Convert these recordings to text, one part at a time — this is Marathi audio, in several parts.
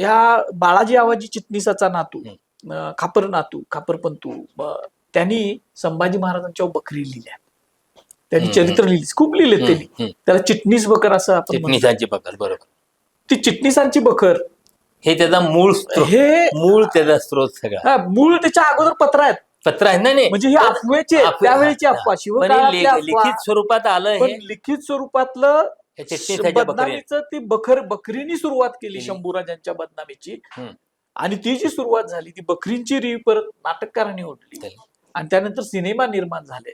ह्या बाळाजी आवाजी चिटणीसाचा नातू खापर नातू खापरपंतू ब- त्यांनी संभाजी महाराजांच्यावर बकरी लिहिल्या. त्यांनी चरित्र लिहिली खूप लिहिले त्यांनी. त्याला चिटणीस बकर असं आपण. चिटणीसांची पकड बरोबर. ती चिटणीसांची बखर हे त्याचा मूळ हे मूळ त्याचा स्त्रोत सगळा. मूळ त्याच्या अगोदर पत्र आहेत. पत्र आहे ना नाही? म्हणजे ही अफवेची त्यावेळीची अफवा अफवा लिखित स्वरूपात आलं हे. लिखित स्वरूपातलं बकरी बदनामीचं ती बखर बकरीनी सुरुवात केली. शंभूराजांच्या बदनामीची. आणि ती जी सुरुवात झाली ती बकरींची री परत नाटककारांनी ओढली. आणि त्यानंतर सिनेमा निर्माण झाले.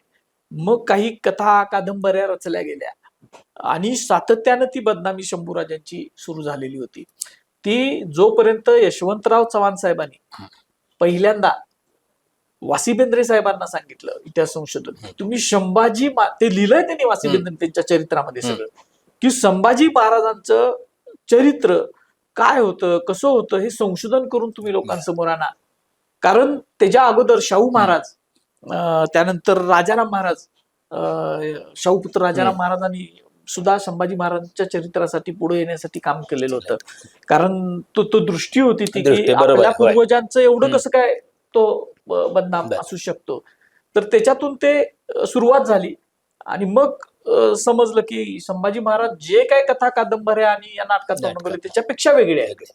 मग काही कथा कादंबऱ्या रचल्या गेल्या. आणि सातत्यानं ती बदनामी शंभूराजांची सुरू झालेली होती. ती जोपर्यंत यशवंतराव चव्हाण साहेबांनी पहिल्यांदा वासिबेंद्रे साहेबांना सांगितलं इतिहास संशोधन तुम्ही संभाजी मा- ते लिहिलंय त्यांनी वासिबेंद्रे त्यांच्या चरित्रामध्ये. सगळं. की संभाजी महाराजांचं चरित्र काय होतं कसं होतं हे संशोधन करून तुम्ही लोकांसमोर आणा कारण त्याच्या अगोदर शाहू महाराज त्यानंतर राजाराम महाराज शाहूपुत्र राजाराम. महाराजांनी सुद्धा संभाजी महाराजांच्या चरित्रासाठी पुढे येण्यासाठी काम केलेलं होतं कारण तो तो दृष्टी होती ती की आपल्या. पूर्वजांचं एवढं. कसं काय तो बदनाम. असू शकतो तर त्याच्यातून ते सुरुवात झाली आणि मग समजलं की संभाजी महाराज जे काय कथा कादंबऱ्या आणि या नाटकात त्याच्यापेक्षा वेगळे आहेत.